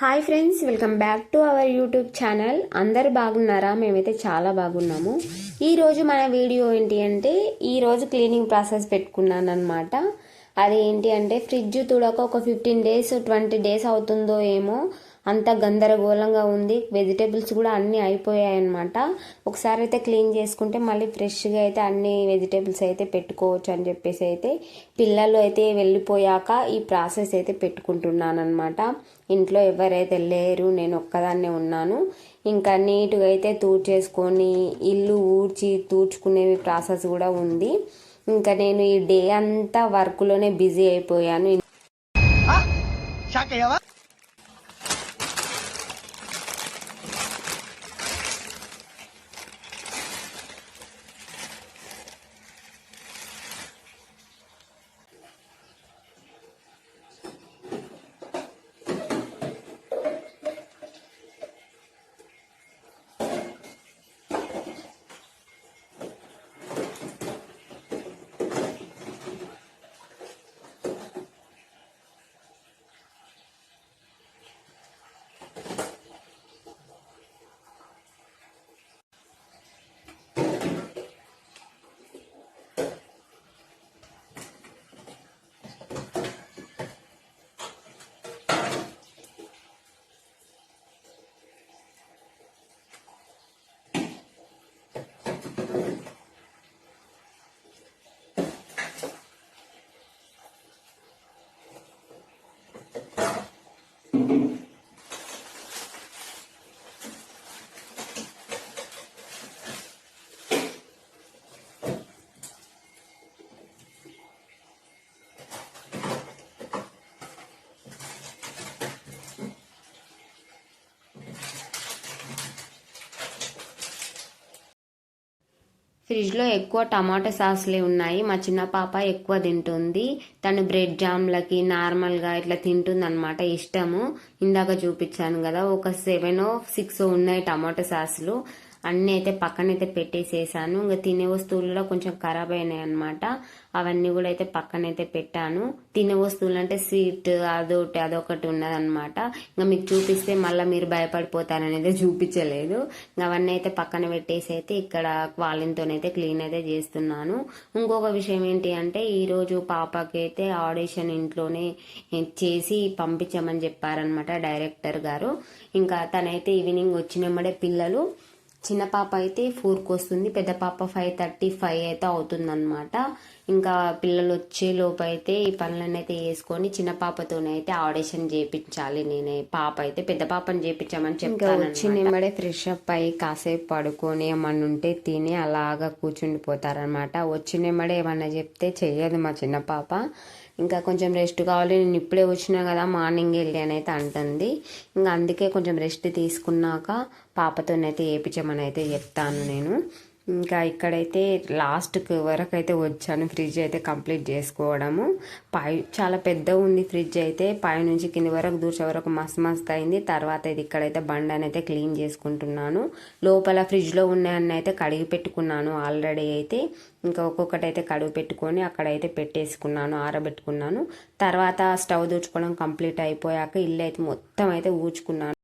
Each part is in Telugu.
Hi friends welcome back to our YouTube channel. అందరు బాగున్నారా? మేమైతే చాలా బాగున్నాము. ఈరోజు మన వీడియో ఏంటి అంటే ఈరోజు క్లీనింగ్ ప్రాసెస్ పెట్టుకున్నాను అనమాట అది ఏంటి అంటే ఫ్రిడ్జ్ తుడక ఒక ఫిఫ్టీన్ డేస్ ట్వంటీ డేస్ అవుతుందో ఏమో అంత గందరగోళంగా ఉంది. వెజిటేబుల్స్ కూడా అన్నీ అయిపోయాయి అనమాట ఒకసారి అయితే క్లీన్ చేసుకుంటే మళ్ళీ ఫ్రెష్గా అయితే అన్ని వెజిటేబుల్స్ అయితే పెట్టుకోవచ్చు అని చెప్పేసి అయితే పిల్లలు అయితే వెళ్ళిపోయాక ఈ ప్రాసెస్ అయితే పెట్టుకుంటున్నాను అనమాట ఇంట్లో ఎవరైతే లేరు నేను ఒక్కదాన్నే ఉన్నాను. ఇంకా నీట్గా అయితే తూడ్చేసుకొని ఇల్లు ఊడ్చి తూడ్చుకునేవి ప్రాసెస్ కూడా ఉంది. ఇంకా నేను ఈ డే అంతా వర్క్లోనే బిజీ అయిపోయాను. షాక్ అయ్యావా? ఫ్రిడ్జ్లో ఎక్కువ టమాటా సాస్లే ఉన్నాయి. మా చిన్న పాప ఎక్కువ తింటుంది. తను బ్రెడ్ జామ్లకి నార్మల్గా ఇట్లా తింటుంది అనమాట ఇష్టము. ఇందాక చూపించాను కదా ఒక సెవెన్ సిక్స్ ఉన్నాయి టమాటా సాస్లు. అన్నీ అయితే పక్కనైతే పెట్టేసేసాను. ఇంకా తినే వస్తువులలో కొంచెం ఖరాబ్ అయినాయి అనమాట అవన్నీ కూడా అయితే పక్కనైతే పెట్టాను. తినే వస్తువులు అంటే స్వీట్ అదొకటి అదొకటి ఉన్నదనమాట ఇంకా మీకు చూపిస్తే మళ్ళీ మీరు భయపడిపోతారనేది చూపించలేదు. ఇంకా అవన్నీ అయితే పక్కన పెట్టేసి అయితే ఇక్కడ క్వాలిన్తోనైతే క్లీన్ అయితే చేస్తున్నాను. ఇంకొక విషయం ఏంటి అంటే ఈరోజు పాపకి అయితే ఆడిషన్ ఇంట్లోనే చేసి పంపించమని చెప్పారనమాట డైరెక్టర్ గారు. ఇంకా తనైతే ఈవినింగ్ వచ్చినమ్మడే పిల్లలు చిన్న పాప అయితే ఫోర్కి వస్తుంది పెద్ద పాప ఫైవ్ థర్టీ ఫైవ్ అయితే అవుతుందన్నమాట. ఇంకా పిల్లలు వచ్చే లోపు అయితే ఈ పనులన్నీ అయితే వేసుకొని చిన్న పాపతోనైతే ఆడిషన్ చేయించాలి నేనే పాప అయితే పెద్ద పాపని చేయించామని చెప్తాను వచ్చి నిమ్మడే ఫ్రెష్ అప్ అయ్యి కాసేపు పడుకొని ఏమన్నా ఉంటే తిని అలాగా కూర్చుండిపోతారనమాట వచ్చినమ్మడే ఏమన్నా చెప్తే చెయ్యదు మా చిన్న పాప. ఇంకా కొంచెం రెస్ట్ కావాలి. నేను ఇప్పుడే వచ్చినా కదా మార్నింగ్ వెళ్ళి అయితే అంటుంది. ఇంకా అందుకే కొంచెం రెస్ట్ తీసుకున్నాక పాపతోనైతే వేయించమని అయితే చెప్తాను నేను. ఇంకా ఇక్కడైతే లాస్ట్కి వరకు అయితే వచ్చాను ఫ్రిడ్జ్ అయితే కంప్లీట్ చేసుకోవడము. పై చాలా పెద్ద ఉంది ఫ్రిడ్జ్ అయితే. పై నుంచి కింది వరకు దూర్చే వరకు మస్తు మస్తు అయింది. తర్వాత ఇది ఇక్కడైతే బండని అయితే క్లీన్ చేసుకుంటున్నాను. లోపల ఫ్రిడ్జ్లో ఉన్నాయని అయితే కడిగి పెట్టుకున్నాను ఆల్రెడీ అయితే. ఇంకా ఒక్కొక్కటి అయితే కడుగు పెట్టుకొని అక్కడైతే పెట్టేసుకున్నాను ఆరబెట్టుకున్నాను. తర్వాత స్టవ్ దూచుకోవడం కంప్లీట్ అయిపోయాక ఇల్లు అయితే మొత్తం అయితే ఊచుకున్నాను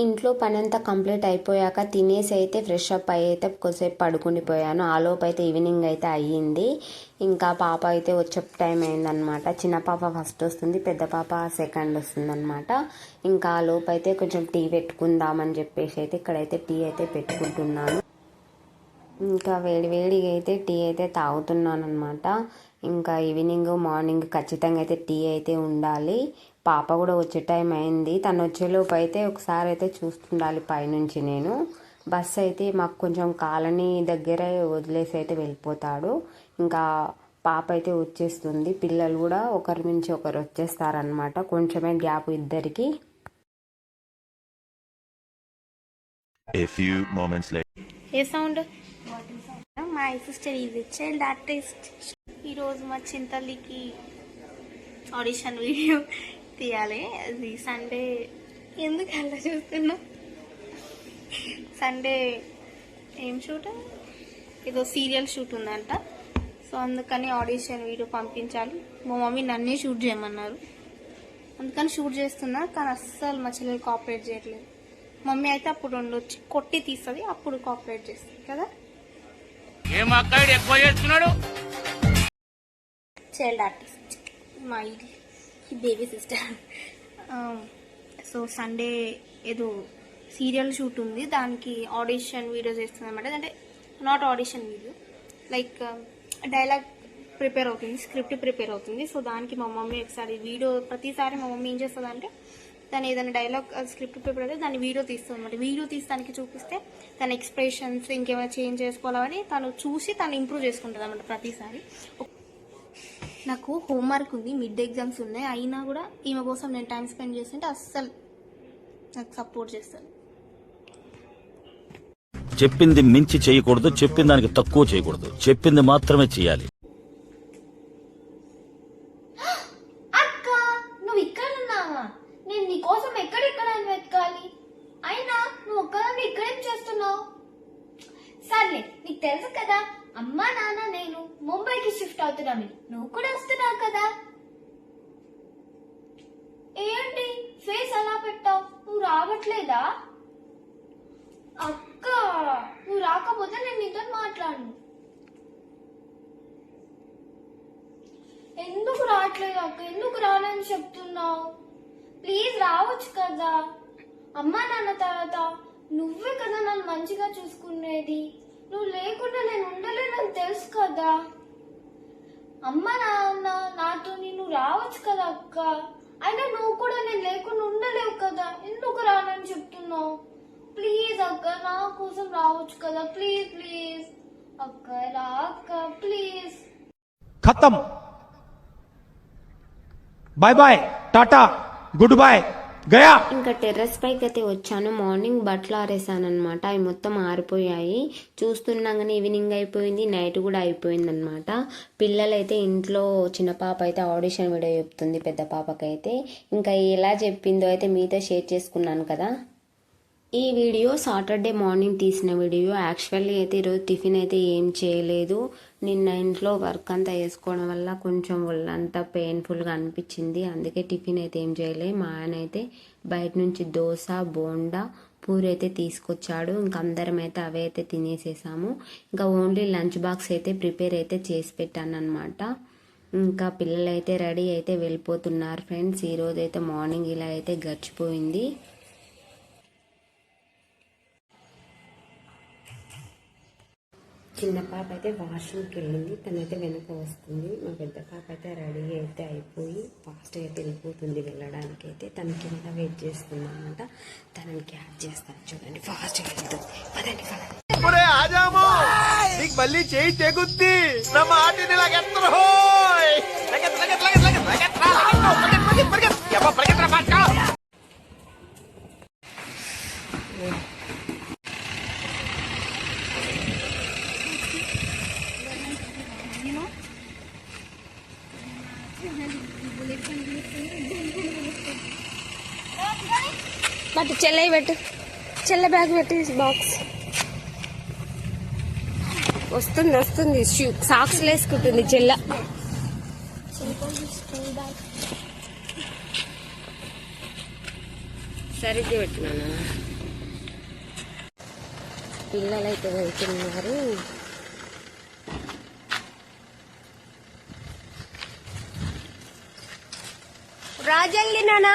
ఇంట్లో పని అంతా కంప్లీట్ అయిపోయాక తినేసి అయితే ఫ్రెష్ అప్ అయ్యి అయితే కొద్దిసేపు పడుకునిపోయాను ఆ ఆలోపు అయితే ఈవినింగ్ అయితే అయ్యింది. ఇంకా పాప అయితే వచ్చే టైం అయిందనమాట చిన్న పాప ఫస్ట్ వస్తుంది పెద్ద పాప సెకండ్ వస్తుంది అనమాట ఇంకా ఆ అయితే కొంచెం టీ పెట్టుకుందామని చెప్పేసి అయితే ఇక్కడైతే టీ అయితే పెట్టుకుంటున్నాను. ఇంకా వేడి వేడిగా అయితే టీ అయితే తాగుతున్నాను అనమాట ఇంకా ఈవినింగ్ మార్నింగ్ ఖచ్చితంగా అయితే టీ అయితే ఉండాలి. పాప కూడా వచ్చే టైం అయింది. తను వచ్చేలోపు అయితే ఒకసారి అయితే చూస్తుండాలి పైనుంచి నేను. బస్ అయితే మాకు కొంచెం కాలనీ దగ్గర వదిలేసి అయితే వెళ్ళిపోతాడు. ఇంకా పాప అయితే వచ్చేస్తుంది. పిల్లలు కూడా ఒకరి నుంచి ఒకరు వచ్చేస్తారనమాట కొంచెమే గ్యాప్ ఇద్దరికి. ఏ సౌండ్? మా సిస్టర్ ఈజ్ చైల్డ్ ఆర్టిస్ట్. ఈరోజు మా చింతల్లికి ఆడిషన్ వీడియో. తీయాలి. అది సండే ఎందుకు అలా చూస్తున్నా సండే ఏం షూట్ ఏదో సీరియల్ షూట్ ఉందంట. సో అందుకని ఆడిషన్ వీడియో పంపించాలి. మా మమ్మీ నన్నే షూట్ చేయమన్నారు. అందుకని షూట్ చేస్తున్నా కానీ అస్సలు మా చెల్లెలు కోఆపరేట్ చేయట్లేదు. మమ్మీ అయితే అప్పుడు ఉండొచ్చి కొట్టి తీస్తుంది అప్పుడు కోఆపరేట్ చేస్తుంది కదా? చైల్డ్ ఆర్టిస్ట్ మా ఇది baby sister. Um, so Sunday ఏదో సీరియల్ షూట్ ఉంది. దానికి ఆడిషన్ వీడియో చేస్తుంది అనమాట అంటే not audition video. Like dialogue prepare అవుతుంది స్క్రిప్ట్ ప్రిపేర్ అవుతుంది. సో దానికి మా మమ్మీ ఒకసారి వీడియో ప్రతిసారి మా మమ్మీ ఏం చేస్తుంది అంటే దాని ఏదైనా డైలాగ్ స్క్రిప్ట్ ప్రిపేర్ అయితే దాన్ని వీడియో తీస్తుంది అనమాట వీడియో తీసి దానికి చూపిస్తే తన ఎక్స్ప్రెషన్స్ ఇంకేమైనా చేంజ్ చేసుకోవాలని తను చూసి తను ఇంప్రూవ్ చేసుకుంటుంది అనమాట ప్రతిసారి. నాకు హోంవర్క్ ఉంది మిడ్ ఎగ్జామ్స్ ఉన్నాయి. అయినా కూడా ఈమె కోసం నేను టైం స్పెండ్ చేస్తుంటే అస్సలు నాకు సపోర్ట్ చేస్తాను చెప్పింది మించి చేయకూడదు చెప్పిన దానికి తక్కువ చేయకూడదు. చెప్పింది మాత్రమే చేయాలి. అక్క నువ్వు ఇక్కడ ఉన్నావా నేను నీ కోసం ఎక్కడెక్కడ వెతకాలి? అయినా నువ్వు ఒక్కదాన్ని ఇక్కడేం చేస్తున్నావు? సర్లే నీకు తెలుసు కదా అమ్మా నాన్న నేను ముంబైకి షిఫ్ట్ అవుతున్నాను. నువ్వు కూడా వస్తున్నావు కదా? ఏంటి? ఫేస్ అలా పెట్టావు? నువ్వు రావట్లేదా? అక్క నువ్వు రాకపోతే నేను నీతో మాట్లాడను. ఎందుకు రావట్లేదు అక్క? ఎందుకు రానని చెప్తున్నావు? ప్లీజ్ రావచ్చు కదా. అమ్మా నాన్న తర్వాత నువ్వే కదా నన్ను మంచిగా చూసుకునేది. నువ్వు లేకుండా నేను ఉండలేనని తెలుసు కదా. అమ్మ నాన్న నాతో నేను రావచ్చు కదా అక్క. అయినా నువ్వు కూడా నేను లేకుండా ఉండలేవు కదా. ఎందుకు రానని చెప్తున్నావు? ప్లీజ్ అక్క నా కోసం రావచ్చు కదా. Please please. అక్క రా అక్క ప్లీజ్. ఖతం. Bye bye tata good boy Gaya! ఇంకా టెర్రస్ పైకి అయితే వచ్చాను. మార్నింగ్ బట్టలు ఆరేసాను అనమాట అవి మొత్తం ఆరిపోయాయి. చూస్తున్నాగానే ఈవినింగ్ అయిపోయింది. నైట్ కూడా అయిపోయింది అనమాట పిల్లలైతే ఇంట్లో చిన్న పాప అయితే ఆడిషన్ వీడియో చెప్తుంది. పెద్ద పాపకైతే. ఇంకా ఎలా చెప్పిందో అయితే మీతో షేర్ చేసుకున్నాను కదా. ఈ వీడియో సాటర్డే మార్నింగ్ తీసిన వీడియో. యాక్చువల్లీ అయితే ఈరోజు టిఫిన్ అయితే ఏం చేయలేదు. నిన్న ఇంట్లో వర్క్ అంతా వేసుకోవడం వల్ల కొంచెం ఒళ్ళంతా పెయిన్ఫుల్గా అనిపించింది. అందుకే టిఫిన్ అయితే ఏం చేయలేదు మా ఆయన అయితే బయట నుంచి దోశ బోండా పూరి అయితే తీసుకొచ్చాడు. ఇంకా అందరం అయితే అవే అయితే తినేసేసాము. ఇంకా ఓన్లీ లంచ్ బాక్స్ అయితే ప్రిపేర్ అయితే చేసి పెట్టాను అనమాట ఇంకా పిల్లలు అయితే రెడీ అయితే వెళ్ళిపోతున్నారు ఫ్రెండ్స్. ఈరోజు అయితే మార్నింగ్ ఇలా అయితే గడిచిపోయింది. చిన్న పాప అయితే వాష్రూమ్కి వెళ్ళింది. తనైతే వెనక వస్తుంది. మా పెద్ద పాప అయితే రెడీ అయితే అయిపోయి ఫాస్ట్ అయితే వెళ్ళిపోతుంది వెళ్ళడానికి అయితే. తన కింద వెయిట్ చేస్తుంది అనమాట తనని క్యాచ్ చేస్తాను. చూడండి ఫాస్ట్గా వెళ్తుంది. పదండి పదండి. నీకు మళ్ళీ చేయి తెగుద్ది. నా మాటిని లాగెత్తరు బట్ చెల్లై పెట్టు. చెల్ల బ్యాగ్ పెట్టి బాక్స్ వస్తుంది వస్తుంది సాక్స్ వేసుకుంటుంది చెల్ల. సరిగ్గా పెట్టినాను? పిల్లలు అయితే వెళ్తున్నారు. రాజల్లి నానా!